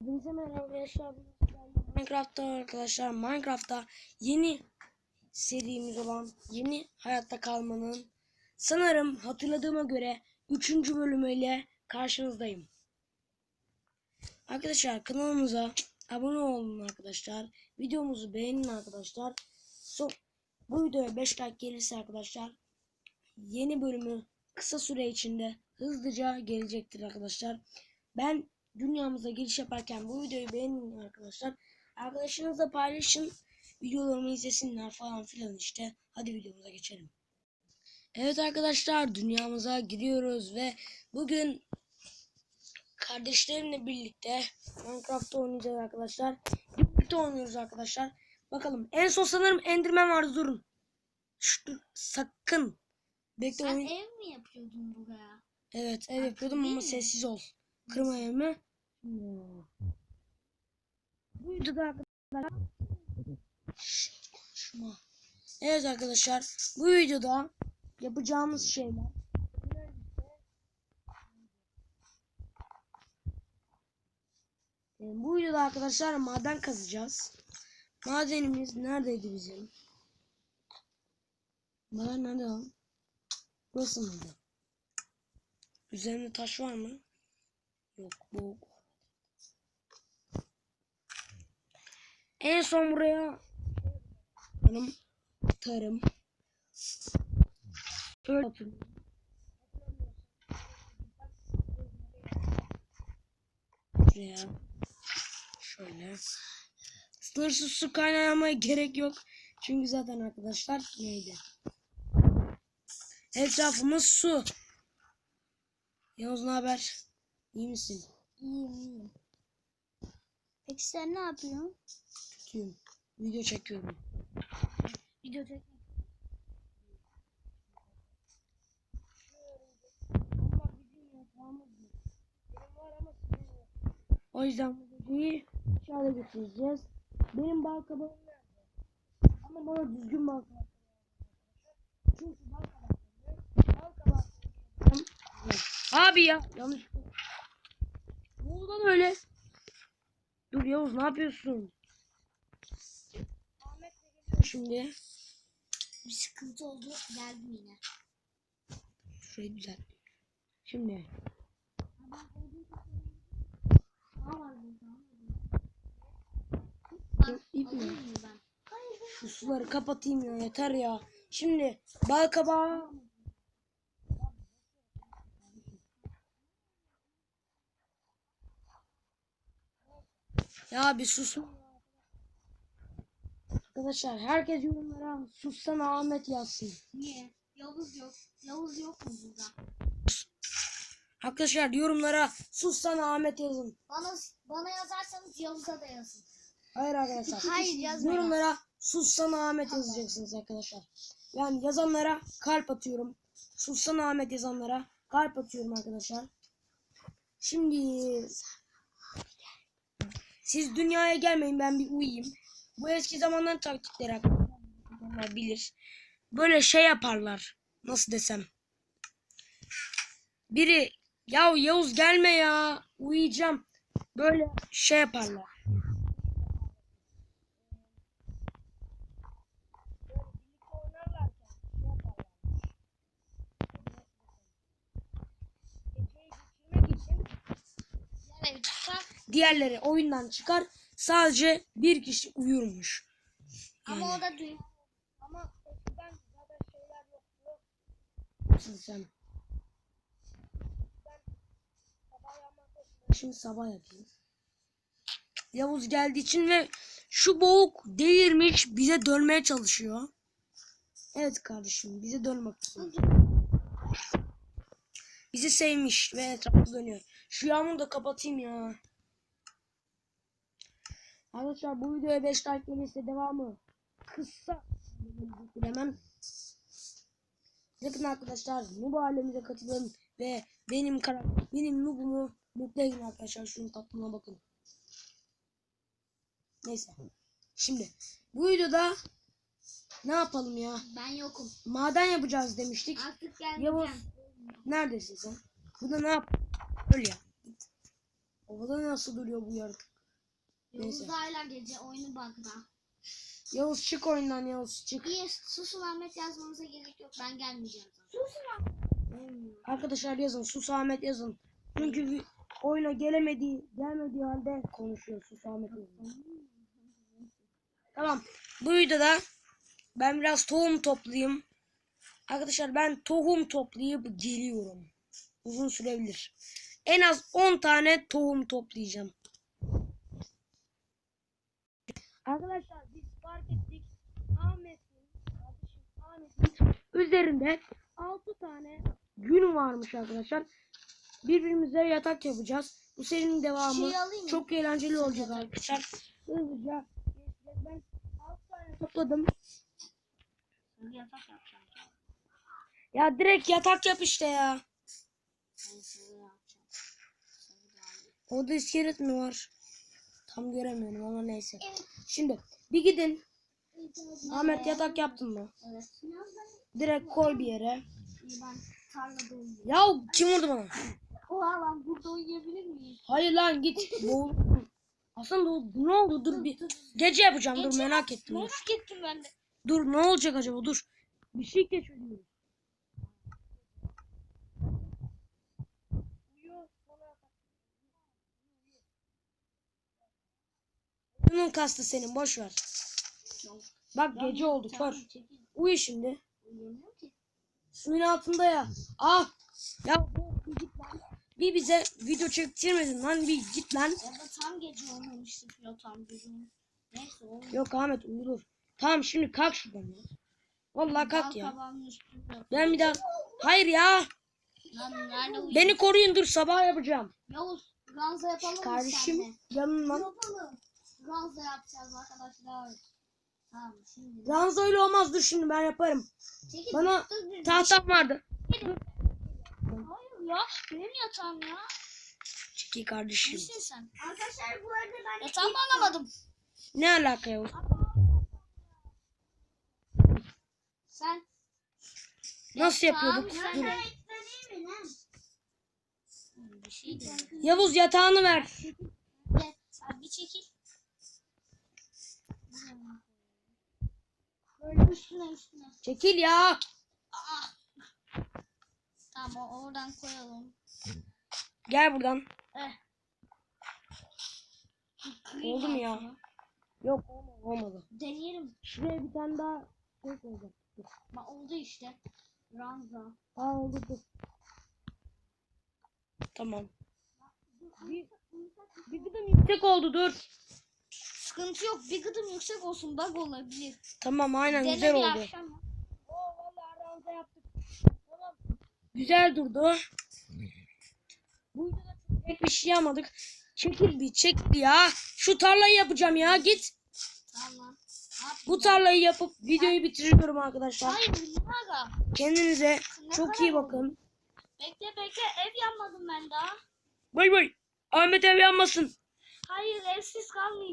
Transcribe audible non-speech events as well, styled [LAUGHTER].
Hepinize merhaba arkadaşlar. Minecraft'ta arkadaşlar Minecraft'ta yeni serimiz olan yeni hayatta kalmanın sanırım hatırladığıma göre 3. bölümüyle karşınızdayım. Arkadaşlar kanalımıza abone olun arkadaşlar. Videomuzu beğenin arkadaşlar. So, bu videoya 5 like gelirse arkadaşlar yeni bölümü kısa süre içinde hızlıca gelecektir arkadaşlar. Ben dünyamıza giriş yaparken bu videoyu beğenin arkadaşlar. Arkadaşlarınızla paylaşın. Videolarımı izlesinler falan filan işte. Hadi videomuza geçelim. Evet arkadaşlar dünyamıza giriyoruz ve bugün kardeşlerimle birlikte Minecraft'ta oynayacağız arkadaşlar. Birlikte oynuyoruz arkadaşlar. Bakalım. En son sanırım Enderman vardı durun. Dur, sakın. Bekle Sen oyun. ev mi yapıyordun buraya? Evet ev yapıyordum değil ama mi? sessiz ol. Kırma evimi. Bu videoda arkadaşlar konuşma. Evet arkadaşlar bu videoda yapacağımız şeyler Ee, Bu videoda arkadaşlar maden kazacağız. Madenimiz neredeydi bizim? Maden nerede lan? Burası mıydı? Üzerinde taş var mı? Yok bu. En son buraya tarım tarım Öyle yapıyorum. Buraya şöyle sınırsız su kaynamaya gerek yok. Çünkü zaten arkadaşlar neydi? Etrafımız su. Yavuz ne haber? İyi misin? İyiyim iyiyim. Peki sen ne yapıyorsun? Kötüyüm. Video çekiyorum. Video çek. O yüzden bu videoyu dışarıda getireceğiz. Benim bal kabağım nerede? Ama bana düzgün bal kabağı. Çünkü bal. Abi ya yanlış. Ne oldu lan öyle? Dur Yavuz ne yapıyorsun? Şimdi Bir sıkıntı oldu. Geldim yine. şurayı düzelt. Şimdi ip mi? Şu suları kapatayım ya yeter ya. Şimdi bal kabağı. Ya bir susun. Arkadaşlar herkes yorumlara sussana Ahmet yazsın. Niye? Yavuz yok. Yavuz yok mu burada? Arkadaşlar yorumlara sussana Ahmet yazın. Bana bana yazarsanız Yavuz'a da yazın. Hayır arkadaşlar. [LAUGHS] Hayır yazmayın. Yorumlara sussana Ahmet yazacaksınız arkadaşlar. Yani yazanlara kalp atıyorum. Sussana Ahmet yazanlara kalp atıyorum arkadaşlar. Şimdi siz dünyaya gelmeyin ben bir uyuyayım. Bu eski zamanların taktikleri arkadaşlar bilir. Böyle şey yaparlar. Nasıl desem. Biri ya Yavuz gelme ya uyuyacağım. Böyle şey yaparlar. Diğerleri oyundan çıkar. Sadece bir kişi uyurmuş. Ama o da duy. Ama eskiden zaten şeyler yoktu. sen? Şimdi sabah yapayım. Yavuz geldiği için ve şu boğuk delirmiş bize dönmeye çalışıyor. Evet kardeşim bize dönmek istiyor. Bizi sevmiş ve etrafı dönüyor. Şu yağmuru da kapatayım ya. Arkadaşlar bu videoya 5 like gelirse devamı kısa bilemem. Bakın arkadaşlar noob ailemize katılın ve benim karakter benim noobumu mutlu edin arkadaşlar şunun tatlına bakın. Neyse. Şimdi bu videoda ne yapalım ya? Ben yokum. Maden yapacağız demiştik. Artık gelmeyeceğim. Yavuz neredesin sen? Bu da ne yap? Öl ya. Havada nasıl duruyor bu yaratık? Neyse. Yavuz hala gece oyunu bakma. Yavuz çık oyundan Yavuz çık. İyi susun Ahmet yazmanıza gerek yok. Ben gelmeyeceğim zaten. Susun Arkadaşlar yazın Sus Ahmet yazın. Çünkü vi- oyuna gelemediği gelmediği halde konuşuyor Sus Ahmet yazın. Tamam. Bu videoda ben biraz tohum toplayayım. Arkadaşlar ben tohum toplayıp geliyorum. Uzun sürebilir. En az 10 tane tohum toplayacağım. Arkadaşlar biz fark ettik. Ahmet'in Ahmet'in üzerinde 6 tane gün varmış arkadaşlar. Birbirimize yatak yapacağız. Bu serinin devamı Şey çok eğlenceli olacak arkadaşlar. Hızlıca. Ben 6 tane topladım. Yatak yapacağım. Ya direkt yatak yap işte ya. Alayım. Orada iskelet mi var? Tam göremiyorum ama neyse. Evet. Şimdi bir gidin. Ahmet yatak yaptın mı? Evet. Direkt koy bir yere. Ben tarlada uyuyayım. Ya kim vurdu bana? Oha lan burada uyuyabilir miyim? Hayır lan git. Boğul- Aslında o- ne oldu? Dur bir gece yapacağım. Dur Gece merak ettim. Dur. Merak ettim ben de. Dur ne olacak acaba? Dur. Bir şey keşfediyorum. Bunun kastı senin boş ver. Bak gece oldu kör. Uyu şimdi. Suyun altında ya. Ah. Ya git lan. Bir bize video çektirmedin lan bir git lan. Orada tam gece olmamıştı ya tam gece. Neyse. Yok Ahmet uyulur. Tamam şimdi kalk şuradan ya. Vallahi kalk ya. Ben bir daha... Hayır ya. Lan nerede? Beni koruyun dur sabah yapacağım. Yavuz Ranza yapalım mı Kardeşim senle? yanımdan. Yapalım. Ranza yapacağız arkadaşlar. Tamam şimdi. Ranza öyle olmaz dur şimdi ben yaparım. Çekil. Bana dur, dur, tahtam vardı. Hayır ya benim yatağım ya. Çeki kardeşim. Nesin sen? Arkadaşlar bu arada ben Yatağımı alamadım. Ne alaka ya? Sen Nasıl yapıyorduk? Tamam, Dur. sen mi lan? Bir şey. Yavuz yatağını ver. Gel, bir çekil. Böyle üstüne üstüne. Çekil ya. Aa. Tamam oradan koyalım. Gel buradan. Eh. Oldu mu ya? Yok olmadı. olmadı. Deneyelim. Şuraya bir tane daha şey koyacağım. Ma oldu işte. Ranza. Aa oldu dur. Tamam. Bir, bir gıdım yüksek oldu dur. Sıkıntı yok. Bir gıdım yüksek olsun. Bug olabilir. Tamam aynen Dene güzel bir oldu. akşam. Oo vallahi ranza yaptık. Tamam. Güzel durdu. Bu videoda çok pek bir şey yapmadık. Çekil bir çekil ya. Şu tarlayı yapacağım ya git. Tamam. Ne yapayım? Bu tarlayı yapıp videoyu bitiriyorum arkadaşlar. Hayır. Kendinize Ne çok kadar iyi oldu? bakın. Bekle bekle. Ev yanmadım ben daha. Bay bay. Ahmet ev yanmasın. Hayır evsiz kalmayacağım.